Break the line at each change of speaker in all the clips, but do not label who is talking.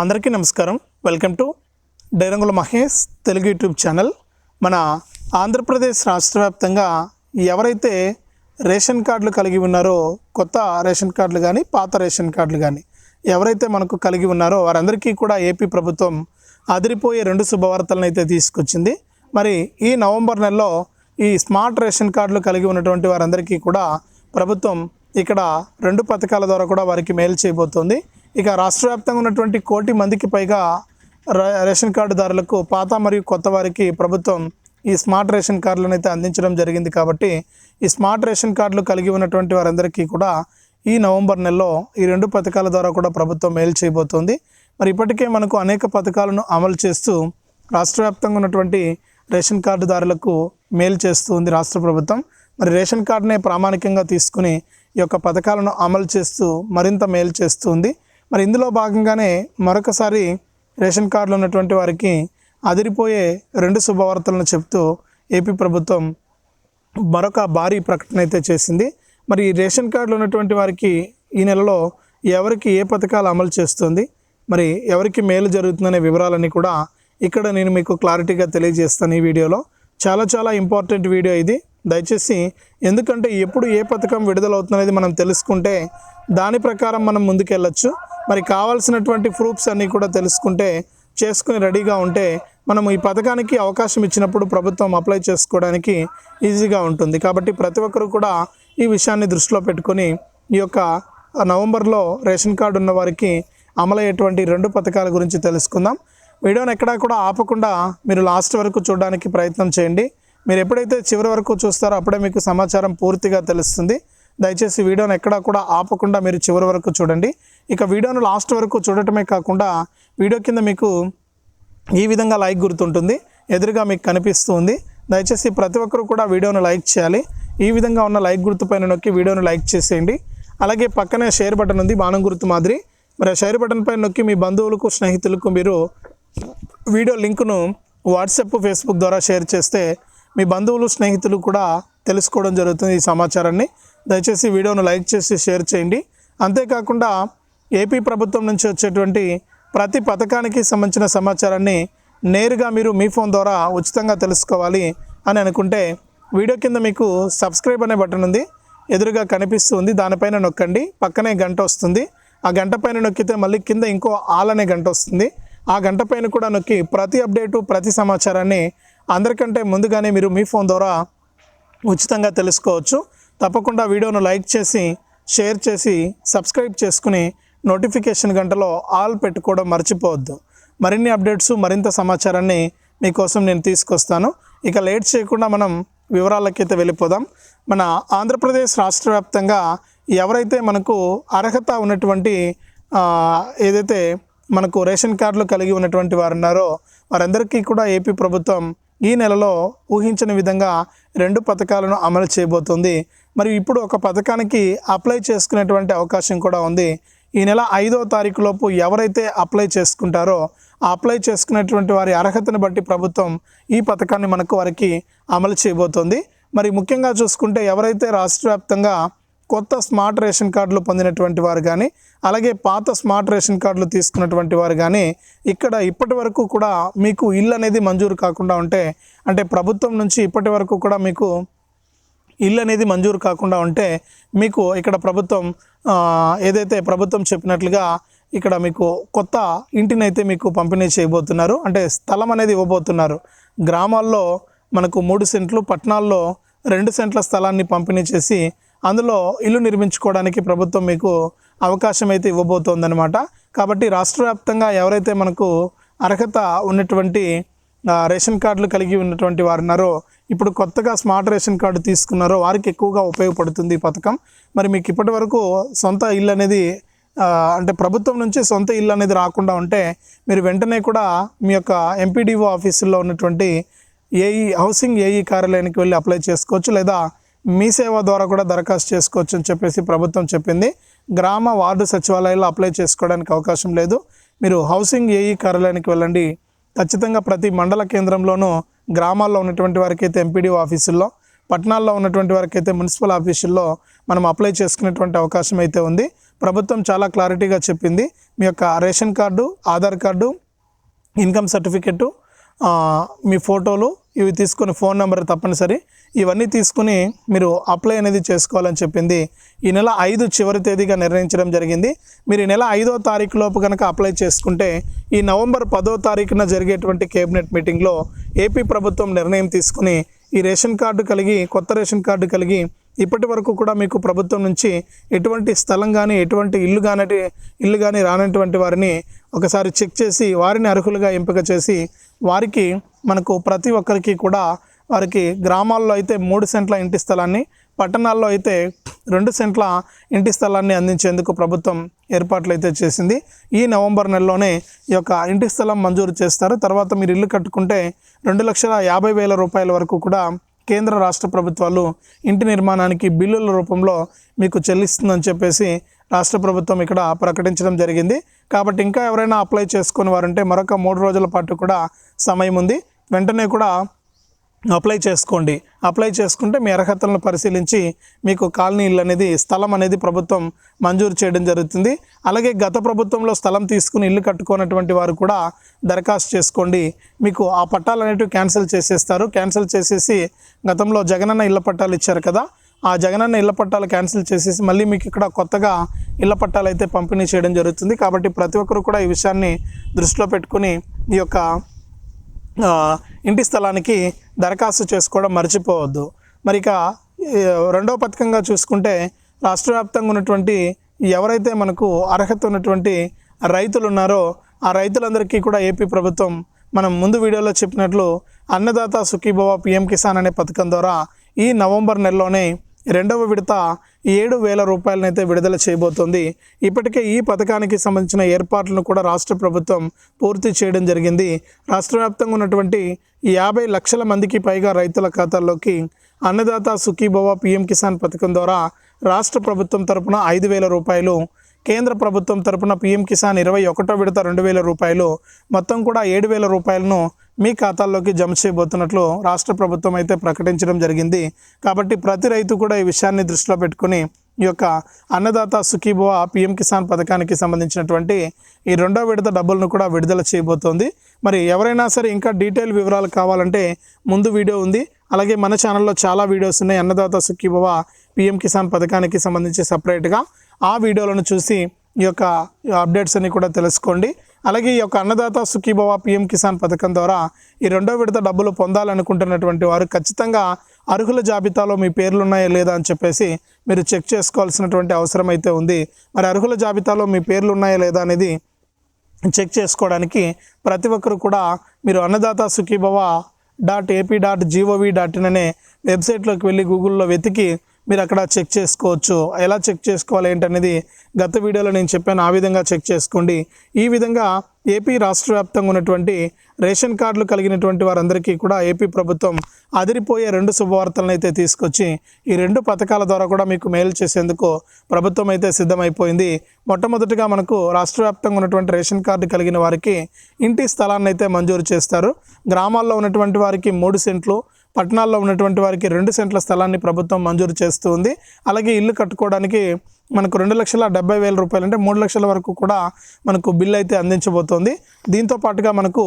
అందరికీ నమస్కారం. Welcome to Dairangula Mahesh Telugu YouTube channel. మన ఆంధ్రప్రదేశ్ రాష్ట్ర వ్యాప్తంగా ఎవరైతే రేషన్ కార్డులు కలిగి ఉన్నారో కొత్త రేషన్ కార్డులు కానీ పాత రేషన్ కార్డులు కానీ ఎవరైతే మనకు కలిగి ఉన్నారో వారందరికీ కూడా ఏపీ ప్రభుత్వం అదిరిపోయే రెండు శుభవార్తలను అయితే తీసుకొచ్చింది. మరి ఈ నవంబర్ నెలలో ఈ స్మార్ట్ రేషన్ కార్డులు కలిగి ఉన్నటువంటి వారందరికీ కూడా ప్రభుత్వం ఇక్కడ రెండు పథకాల ద్వారా కూడా వారికి మేలు చేయబోతోంది. ఇక రాష్ట్ర వ్యాప్తంగా ఉన్నటువంటి కోటి మందికి పైగా ర- రేషన్ కార్డుదారులకు పాత మరియు కొత్త వారికి ప్రభుత్వం ఈ స్మార్ట్ రేషన్ కార్డులను అయితే అందించడం జరిగింది కాబట్టి ఈ స్మార్ట్ రేషన్ కార్డులు కలిగి ఉన్నటువంటి వారందరికీ కూడా ఈ నవంబర్ నెలలో ఈ రెండు పథకాల ద్వారా కూడా ప్రభుత్వం మేలు చేయబోతోంది. మరి ఇప్పటికే మనకు అనేక పథకాలను అమలు చేస్తూ రాష్ట్ర వ్యాప్తంగా ఉన్నటువంటి రేషన్ కార్డుదారులకు మేలు చేస్తూ ఉంది రాష్ట్ర ప్రభుత్వం. మరి రేషన్ కార్డునే ప్రామాణికంగా తీసుకుని ఈ యొక్క పథకాలను అమలు చేస్తూ మరింత మేలు చేస్తూ ఉంది. మరి ఇందులో భాగంగానే మరొకసారి రేషన్ కార్డులు ఉన్నటువంటి వారికి అదిరిపోయే రెండు శుభవార్తలను చెప్తూ ఏపీ ప్రభుత్వం మరొక భారీ ప్రకటన అయితే చేసింది. మరి ఈ రేషన్ కార్డులు ఉన్నటువంటి వారికి ఈ నెలలో ఎవరికి ఏ పథకాలు అమలు చేస్తుంది? మరి ఎవరికి మేలు జరుగుతుందనే వివరాలన్నీ కూడా ఇక్కడ నేను మీకు క్లారిటీగా తెలియజేస్తాను ఈ వీడియోలో. చాలా చాలా ఇంపార్టెంట్ వీడియో ఇది. దయచేసి ఎందుకంటే ఎప్పుడు ఏ పథకం విడుదలవుతుందనేది మనం తెలుసుకుంటే దాని ప్రకారం మనం ముందుకెళ్ళచ్చు. మరి కావాల్సినటువంటి ప్రూఫ్స్ అన్నీ కూడా తెలుసుకుంటే చేసుకుని రెడీగా ఉంటే మనం ఈ పథకానికి అవకాశం ఇచ్చినప్పుడు ప్రభుత్వం అప్లై చేసుకోవడానికి ఈజీగా ఉంటుంది. కాబట్టి ప్రతి ఒక్కరు కూడా ఈ విషయాన్ని దృష్టిలో పెట్టుకొని ఈ యొక్క నవంబర్లో రేషన్ కార్డు ఉన్న వారికి అమలయ్యేటువంటి రెండు పథకాల గురించి తెలుసుకుందాం. వీడియోని ఎక్కడా కూడా ఆపకుండా మీరు లాస్ట్ వరకు చూడడానికి ప్రయత్నం చేయండి. మీరు ఎప్పుడైతే చివరి వరకు చూస్తారో అప్పుడే మీకు సమాచారం పూర్తిగా తెలుస్తుంది. దయచేసి వీడియోను ఎక్కడా కూడా ఆపకుండా మీరు చివరి వరకు చూడండి. ఇక వీడియోను లాస్ట్ వరకు చూడటమే కాకుండా వీడియో కింద మీకు ఈ విధంగా లైక్ గుర్తుంటుంది. ఎదురుగా మీకు కనిపిస్తుంది దయచేసి ప్రతి ఒక్కరు కూడా వీడియోను లైక్ చేయాలి. ఈ విధంగా ఉన్న లైక్ గుర్తు పైన నొక్కి వీడియోను లైక్ చేసేయండి. అలాగే పక్కనే షేర్ బటన్ ఉంది బాణం గుర్తు మాదిరి. మరి ఆ షేర్ బటన్ పైన నొక్కి మీ బంధువులకు స్నేహితులకు మీరు వీడియో లింకును వాట్సాప్ ఫేస్బుక్ ద్వారా షేర్ చేస్తే మీ బంధువులు స్నేహితులు కూడా తెలుసుకోవడం జరుగుతుంది ఈ సమాచారాన్ని. దయచేసి వీడియోను లైక్ చేసి షేర్ చేయండి. అంతేకాకుండా ఏపీ ప్రభుత్వం నుంచి వచ్చేటువంటి ప్రతి పథకానికి సంబంధించిన సమాచారాన్ని నేరుగా మీరు మీ ఫోన్ ద్వారా ఉచితంగా తెలుసుకోవాలి అని అనుకుంటే వీడియో కింద మీకు సబ్స్క్రైబ్ అనే బటన్ ఉంది. ఎదురుగా కనిపిస్తుంది దానిపైన నొక్కండి. పక్కనే గంట వస్తుంది. ఆ గంట పైన నొక్కితే మళ్ళీ కింద ఇంకో ఆల్ అనే గంట వస్తుంది. ఆ గంట పైన కూడా నొక్కి ప్రతి అప్డేటు ప్రతి సమాచారాన్ని అందరికంటే ముందుగానే మీరు మీ ఫోన్ ద్వారా ఉచితంగా తెలుసుకోవచ్చు. తప్పకుండా వీడియోను లైక్ చేసి షేర్ చేసి సబ్స్క్రైబ్ చేసుకుని నోటిఫికేషన్ గంటలో ఆల్ పెట్టుకోవడం మర్చిపోవద్దు. మరిన్ని అప్డేట్స్ మరింత సమాచారాన్ని మీకోసం నేను తీసుకొస్తాను. ఇక లేట్ చేయకుండా మనం వివరాలకైతే వెళ్ళిపోదాం. మన ఆంధ్రప్రదేశ్ రాష్ట్ర వ్యాప్తంగా ఎవరైతే మనకు అర్హత ఉన్నటువంటి ఏదైతే మనకు రేషన్ కార్డులు కలిగి ఉన్నటువంటి వారు ఉన్నారో వారందరికీ కూడా ఏపీ ప్రభుత్వం ఈ నెలలో ఊహించని విధంగా రెండు పథకాలను అమలు చేయబోతుంది. మరి ఇప్పుడు ఒక పథకానికి అప్లై చేసుకునేటువంటి అవకాశం కూడా ఉంది. ఈ నెల ఐదో తారీఖు లోపు ఎవరైతే అప్లై చేసుకుంటారో ఆ అప్లై చేసుకునేటువంటి వారి అర్హతను బట్టి ప్రభుత్వం ఈ పథకాన్ని మనకు వారికి అమలు చేయబోతోంది. మరి ముఖ్యంగా చూసుకుంటే ఎవరైతే రాష్ట్ర వ్యాప్తంగా కొత్త స్మార్ట్ రేషన్ కార్డులు పొందినటువంటి వారు కానీ అలాగే పాత స్మార్ట్ రేషన్ కార్డులు తీసుకున్నటువంటి వారు కానీ ఇక్కడ ఇప్పటి వరకు కూడా మీకు ఇల్లు అనేది మంజూరు కాకుండా ఉంటే అంటే ప్రభుత్వం నుంచి ఇప్పటి వరకు కూడా మీకు ఇల్లు అనేది మంజూరు కాకుండా ఉంటే మీకు ఇక్కడ ప్రభుత్వం ఏదైతే ప్రభుత్వం చెప్పినట్లుగా ఇక్కడ మీకు కొత్త ఇంటిని అయితే మీకు పంపిణీ చేయబోతున్నారు అంటే స్థలం అనేది ఇవ్వబోతున్నారు. గ్రామాల్లో మనకు మూడు సెంట్లు పట్టణాల్లో రెండు సెంట్ల స్థలాన్ని పంపిణీ చేసి అందులో ఇల్లు నిర్మించుకోవడానికి ప్రభుత్వం మీకు అవకాశం అయితే ఇవ్వబోతోందనమాట కాబట్టి రాష్ట్ర వ్యాప్తంగా ఎవరైతే మనకు అర్హత ఉన్నటువంటి రేషన్ కార్డులు కలిగి ఉన్నటువంటి వారు ఉన్నారో ఇప్పుడు కొత్తగా స్మార్ట్ రేషన్ కార్డు తీసుకున్నారో వారికి ఎక్కువగా ఉపయోగపడుతుంది ఈ పథకం. మరి మీకు ఇప్పటి వరకు సొంత ఇల్లు అనేది అంటే ప్రభుత్వం నుంచి సొంత ఇల్లు అనేది రాకుండా ఉంటే మీరు వెంటనే కూడా మీ యొక్క ఎంపీడీఓ ఆఫీసుల్లో ఉన్నటువంటి ఏఈ హౌసింగ్ ఏఈ కార్యాలయానికి వెళ్ళి అప్లై చేసుకోవచ్చు. లేదా మీ సేవ ద్వారా కూడా దరఖాస్తు చేసుకోవచ్చు అని చెప్పేసి ప్రభుత్వం చెప్పింది. గ్రామ వార్డు సచివాలయాల్లో అప్లై చేసుకోవడానికి అవకాశం లేదు. మీరు హౌసింగ్ ఏఈ కార్యాలయానికి వెళ్ళండి. ఖచ్చితంగా ప్రతి మండల కేంద్రంలోనూ గ్రామాల్లో ఉన్నటువంటి వారికి అయితే ఎంపీడీఓ ఆఫీసుల్లో పట్టణాల్లో ఉన్నటువంటి వారికి అయితే మున్సిపల్ ఆఫీసుల్లో మనం అప్లై చేసుకునేటువంటి అవకాశం అయితే ఉంది. ప్రభుత్వం చాలా క్లారిటీగా చెప్పింది. మీ యొక్క ration card Aadhaar card income certificate మీ ఫోటోలు ఇవి తీసుకుని ఫోన్ నెంబర్ తప్పనిసరి. ఇవన్నీ తీసుకుని మీరు అప్లై అనేది చేసుకోవాలని చెప్పింది. ఈ నెల ఐదు చివరి తేదీగా నిర్ణయించడం జరిగింది. మీరు ఈ నెల ఐదో తారీఖు లోపు కనుక అప్లై చేసుకుంటే ఈ నవంబర్ పదో తారీఖున జరిగేటువంటి కేబినెట్ మీటింగ్లో ఏపీ ప్రభుత్వం నిర్ణయం తీసుకుని ఈ రేషన్ కార్డు కలిగి కొత్త రేషన్ కార్డు కలిగి ఇప్పటి వరకు కూడా మీకు ప్రభుత్వం నుంచి ఎటువంటి స్థలం కానీ ఎటువంటి ఇల్లు కానీ ఇల్లు కానీ రానటువంటి వారిని ఒకసారి చెక్ చేసి వారిని అర్హులుగా ఎంపిక చేసి వారికి మనకు ప్రతి ఒక్కరికి కూడా వారికి గ్రామాల్లో అయితే మూడు సెంట్ల ఇంటి స్థలాన్ని పట్టణాల్లో అయితే రెండు సెంట్ల ఇంటి స్థలాన్ని అందించేందుకు ప్రభుత్వం ఏర్పాట్లు అయితే చేసింది. ఈ నవంబర్ నెలలోనే ఈ యొక్క ఇంటి స్థలం మంజూరు చేస్తారు. తర్వాత మీరు ఇల్లు కట్టుకుంటే రెండు లక్షల యాభై వేల రూపాయల వరకు కూడా కేంద్ర రాష్ట్ర ప్రభుత్వాలు ఇంటి నిర్మాణానికి బిల్లుల రూపంలో మీకు చెల్లిస్తుందని చెప్పేసి రాష్ట్ర ప్రభుత్వం ఇక్కడ ప్రకటించడం జరిగింది. కాబట్టి ఇంకా ఎవరైనా అప్లై చేసుకుని వారంటే మరొక మూడు రోజుల పాటు కూడా సమయం ఉంది. వెంటనే కూడా అప్లై చేసుకోండి. అప్లై చేసుకుంటే మీ అర్హతలను పరిశీలించి మీకు కాలనీ ఇల్లు అనేది స్థలం అనేది ప్రభుత్వం మంజూరు చేయడం జరుగుతుంది. అలాగే గత ప్రభుత్వంలో స్థలం తీసుకుని ఇల్లు కట్టుకున్నటువంటి వారు కూడా దరఖాస్తు చేసుకోండి. మీకు ఆ పట్టాలు అనేటివి క్యాన్సిల్ చేసేస్తారు. క్యాన్సిల్ చేసేసి గతంలో జగనన్న ఇళ్ళ పట్టాలు ఇచ్చారు కదా ఆ జగనన్న ఇళ్ళ పట్టాలు క్యాన్సిల్ చేసేసి మళ్ళీ మీకు ఇక్కడ కొత్తగా ఇళ్ళ పట్టాలు అయితే పంపిణీ చేయడం జరుగుతుంది. కాబట్టి ప్రతి ఒక్కరు కూడా ఈ విషయాన్ని దృష్టిలో పెట్టుకుని ఈ యొక్క ఇంటి స్థలానికి దరఖాస్తు చేసుకోవడం మర్చిపోవద్దు. మరి ఇక రెండో పథకంగా చూసుకుంటే రాష్ట్ర వ్యాప్తంగా ఉన్నటువంటి ఎవరైతే మనకు అర్హత ఉన్నటువంటి రైతులు ఉన్నారో ఆ రైతులందరికీ కూడా ఏపీ ప్రభుత్వం మనం ముందు వీడియోలో చెప్పినట్లు అన్నదాత సుఖీభవ పిఎం కిసాన్ అనే పథకం ద్వారా ఈ నవంబర్ నెలలోనే రెండవ విడత ఏడు వేల రూపాయలనైతే విడుదల చేయబోతోంది. ఇప్పటికే ఈ పథకానికి సంబంధించిన ఏర్పాట్లను కూడా రాష్ట్ర ప్రభుత్వం పూర్తి చేయడం జరిగింది. రాష్ట్ర వ్యాప్తంగా ఉన్నటువంటి యాభై లక్షల మందికి పైగా రైతుల ఖాతాల్లోకి అన్నదాత సుఖీభవ పిఎం కిసాన్ పథకం ద్వారా రాష్ట్ర ప్రభుత్వం తరపున ఐదు వేల రూపాయలు కేంద్ర ప్రభుత్వం తరపున పీఎం కిసాన్ ఇరవై ఒకటో విడత రెండు వేల రూపాయలు మొత్తం కూడా ఏడు వేల రూపాయలను మీ ఖాతాల్లోకి జమ చేయబోతున్నట్లు రాష్ట్ర ప్రభుత్వం అయితే ప్రకటించడం జరిగింది. కాబట్టి ప్రతి రైతు కూడా ఈ విషయాన్ని దృష్టిలో పెట్టుకుని ఈ యొక్క అన్నదాత సుఖీభవ పిఎం కిసాన్ పథకానికి సంబంధించినటువంటి ఈ రెండో విడత డబ్బులను కూడా విడుదల చేయబోతోంది. మరి ఎవరైనా సరే ఇంకా డీటెయిల్ వివరాలు కావాలంటే ముందు వీడియో ఉంది. అలాగే మన ఛానల్లో చాలా వీడియోస్ ఉన్నాయి. అన్నదాత సుఖీభవ పిఎం కిసాన్ పథకానికి సంబంధించి సపరేట్గా. ఆ వీడియోలను చూసి ఈ యొక్క అప్డేట్స్ అన్ని కూడా తెలుసుకోండి. అలాగే ఈ యొక్క అన్నదాత సుఖీభవ పిఎం కిసాన్ పథకం ద్వారా ఈ రెండో విడత డబ్బులు పొందాలనుకుంటున్నటువంటి వారు ఖచ్చితంగా అర్హుల జాబితాలో మీ పేర్లు ఉన్నాయా లేదా అని చెప్పేసి మీరు చెక్ చేసుకోవాల్సినటువంటి అవసరం అయితే ఉంది. మరి అర్హుల జాబితాలో మీ పేర్లు ఉన్నాయా లేదా అనేది చెక్ చేసుకోవడానికి ప్రతి ఒక్కరు కూడా మీరు Annadata Sukhibhava dot AP dot gov dot in అనే వెబ్సైట్లోకి వెళ్ళి గూగుల్లో వెతికి మీరు అక్కడ చెక్ చేసుకోవచ్చు. ఎలా చెక్ చేసుకోవాలి ఏంటనేది గత వీడియోలో నేను చెప్పాను. ఆ విధంగా చెక్ చేసుకోండి. ఈ విధంగా ఏపీ రాష్ట్ర వ్యాప్తంగా ఉన్నటువంటి రేషన్ కార్డులు కలిగినటువంటి వారందరికీ కూడా ఏపీ ప్రభుత్వం అదిరిపోయే రెండు శుభవార్తలను అయితే తీసుకొచ్చి ఈ రెండు పథకాల ద్వారా కూడా మీకు మేలు చేసేందుకు ప్రభుత్వం అయితే సిద్ధమైపోయింది. మొట్టమొదటిగా మనకు రాష్ట్ర వ్యాప్తంగా ఉన్నటువంటి రేషన్ కార్డు కలిగిన వారికి ఇంటి స్థలాన్ని అయితే మంజూరు చేస్తారు. గ్రామాల్లో ఉన్నటువంటి వారికి మూడు సెంట్లు పట్టణాల్లో ఉన్నటువంటి వారికి రెండు సెంట్ల స్థలాన్ని ప్రభుత్వం మంజూరు చేస్తూ ఉంది. అలాగే ఇల్లు కట్టుకోవడానికి మనకు రెండు లక్షల డెబ్బై వేల రూపాయలు అంటే మూడు లక్షల వరకు కూడా మనకు బిల్ అయితే అందించబోతోంది. దీంతో పాటుగా మనకు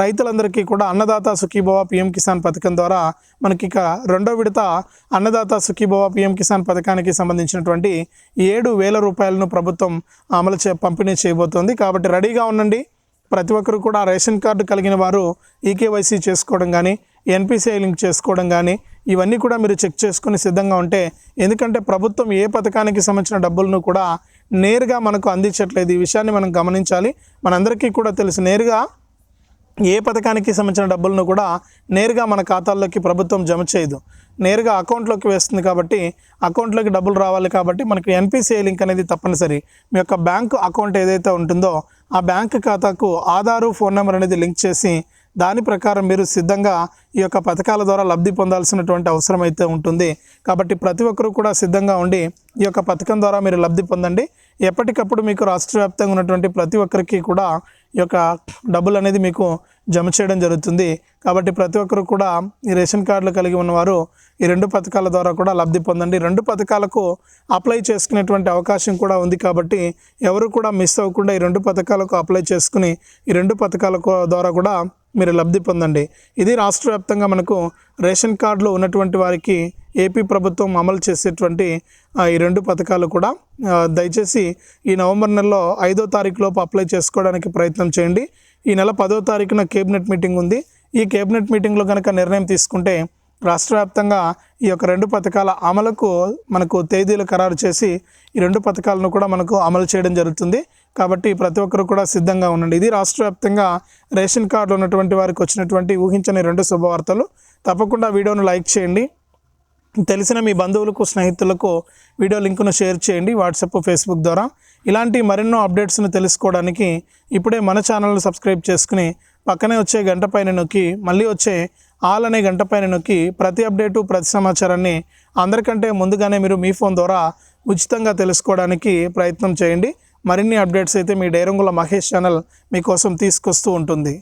రైతులందరికీ కూడా అన్నదాత సుఖీభవ పిఎం కిసాన్ పథకం ద్వారా మనకి ఇక రెండో విడత అన్నదాత సుఖీభవ పిఎం కిసాన్ పథకానికి సంబంధించినటువంటి ఏడు వేల రూపాయలను ప్రభుత్వం అమలు చే పంపిణీ చేయబోతోంది. కాబట్టి రెడీగా ఉండండి. ప్రతి ఒక్కరు కూడా రేషన్ కార్డు కలిగిన వారు ఈకేవైసీ చేసుకోవడం కానీ ఎన్పిసిఐ లింక్ చేసుకోవడం కానీ ఇవన్నీ కూడా మీరు చెక్ చేసుకుని సిద్ధంగా ఉంటే ఎందుకంటే ప్రభుత్వం ఏ పథకానికి సంబంధించిన డబ్బులను కూడా నేరుగా మనకు అందించట్లేదు. ఈ విషయాన్ని మనం గమనించాలి. మనందరికీ కూడా తెలుసు నేరుగా ఏ పథకానికి సంబంధించిన డబ్బులను కూడా నేరుగా మన ఖాతాల్లోకి ప్రభుత్వం జమ చేయదు. నేరుగా అకౌంట్లోకి వేస్తుంది కాబట్టి అకౌంట్లోకి డబ్బులు రావాలి కాబట్టి మనకి ఎన్పిసిఐ లింక్ అనేది తప్పనిసరి. మీ యొక్క బ్యాంకు అకౌంట్ ఏదైతే ఉంటుందో ఆ బ్యాంక్ ఖాతాకు ఆధారు ఫోన్ నెంబర్ అనేది లింక్ చేసి దాని ప్రకారం మీరు సిద్ధంగా ఈ యొక్క పథకాల ద్వారా లబ్ధి పొందాల్సినటువంటి అవసరం అయితే ఉంటుంది. కాబట్టి ప్రతి ఒక్కరూ కూడా సిద్ధంగా ఉండి ఈ యొక్క పథకం ద్వారా మీరు లబ్ధి పొందండి. ఎప్పటికప్పుడు మీకు రాష్ట్ర వ్యాప్తంగా ఉన్నటువంటి ప్రతి ఒక్కరికి కూడా ఈ యొక్క డబ్బులు అనేది మీకు జమ చేయడం జరుగుతుంది. కాబట్టి ప్రతి ఒక్కరు కూడా ఈ రేషన్ కార్డులు కలిగి ఉన్నవారు ఈ రెండు పథకాల ద్వారా కూడా లబ్ధి పొందండి. రెండు పథకాలకు అప్లై చేసుకునేటువంటి అవకాశం కూడా ఉంది కాబట్టి ఎవరు కూడా మిస్ అవ్వకుండా ఈ రెండు పథకాలకు అప్లై చేసుకుని ఈ రెండు పథకాల ద్వారా కూడా మీరు లబ్ధి పొందండి. ఇది రాష్ట్ర వ్యాప్తంగా మనకు రేషన్ కార్డులో ఉన్నటువంటి వారికి ఏపీ ప్రభుత్వం అమలు చేసేటువంటి ఈ రెండు పథకాలు కూడా దయచేసి ఈ నవంబర్ నెలలో ఐదో తారీఖు లోపు అప్లై చేసుకోవడానికి ప్రయత్నం చేయండి. ఈ నెల పదో తారీఖున కేబినెట్ మీటింగ్ ఉంది. ఈ కేబినెట్ మీటింగ్లో కనుక నిర్ణయం తీసుకుంటే రాష్ట్ర వ్యాప్తంగా ఈ యొక్క రెండు పథకాల అమలుకు మనకు తేదీలు ఖరారు చేసి ఈ రెండు పథకాలను కూడా మనకు అమలు చేయడం జరుగుతుంది. కాబట్టి ప్రతి ఒక్కరు కూడా సిద్ధంగా ఉండండి. ఇది రాష్ట్ర వ్యాప్తంగా రేషన్ కార్డు ఉన్నటువంటి వారికి వచ్చినటువంటి ఊహించని రెండు శుభవార్తలు. తప్పకుండా వీడియోను లైక్ చేయండి. తెలిసిన మీ బంధువులకు స్నేహితులకు వీడియో లింకును షేర్ చేయండి వాట్సాప్ ఫేస్బుక్ ద్వారా. ఇలాంటి మరెన్నో అప్డేట్స్ను తెలుసుకోవడానికి ఇప్పుడే మన ఛానల్ను సబ్స్క్రైబ్ చేసుకుని పక్కనే వచ్చే గంట పైన నొక్కి మళ్ళీ వచ్చే ఆల్ అనే గంట పైన నొక్కి ప్రతి అప్డేటు ప్రతి సమాచారాన్ని అందరికంటే ముందుగానే మీరు మీ ఫోన్ ద్వారా ఉచితంగా తెలుసుకోవడానికి ప్రయత్నం చేయండి. మరిన్ని అప్డేట్స్ అయితే మీ డైరంగుల మహేష్ ఛానల్ మీకోసం తీసుకొస్తూ ఉంటుంది.